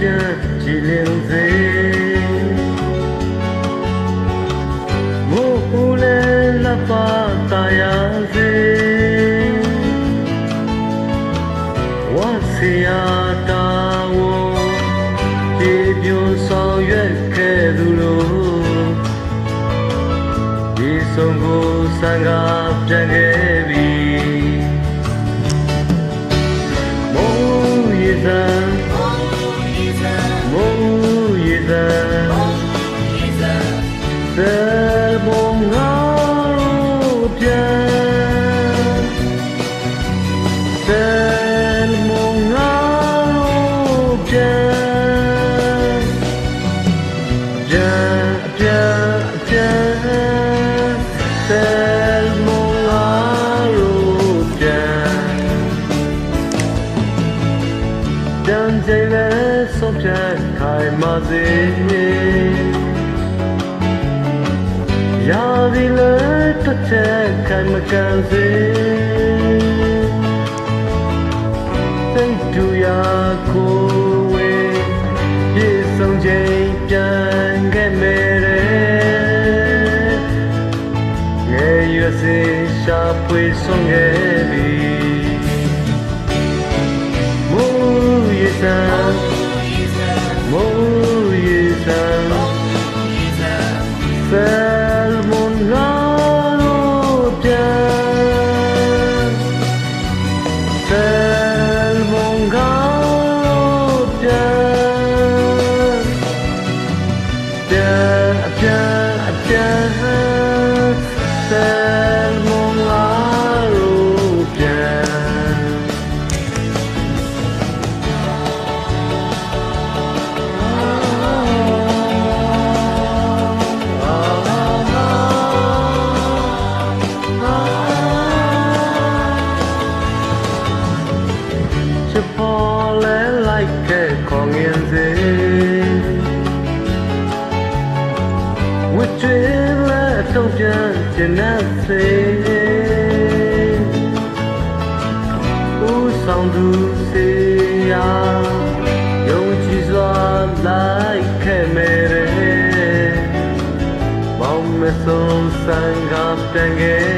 ပြန်ကြည်လင်စေမို့ဦးလည်းလက်ပါတာ ခိုင်မာစေရာဒီလဲတစ်ချက်ခိုင်မကန်စေစိတ်တူရာကိုဝေပြေဆုံးချိန်ပြန်ခဲ့မယ်ငယ်ရွယ်စေရှာဖွေဆုံးခဲ့ပြီမိုးရေ ပြန်ပြန်ပြ န်ဆယ်မွန်လာလို့ပြန်ချစ်ပေါ်လဲလိုက်ခဲ့ခေါငင်စေဝစ်ချွေလဲတုံ့ပြန်ကျင်နေစေဦးဆောင်သူစေရာယုံကြည်စွာလိုက်ခဲ့မယ်တဲ့မောင်မဆုံးဆန်ကပြန်ခဲ့ပြီ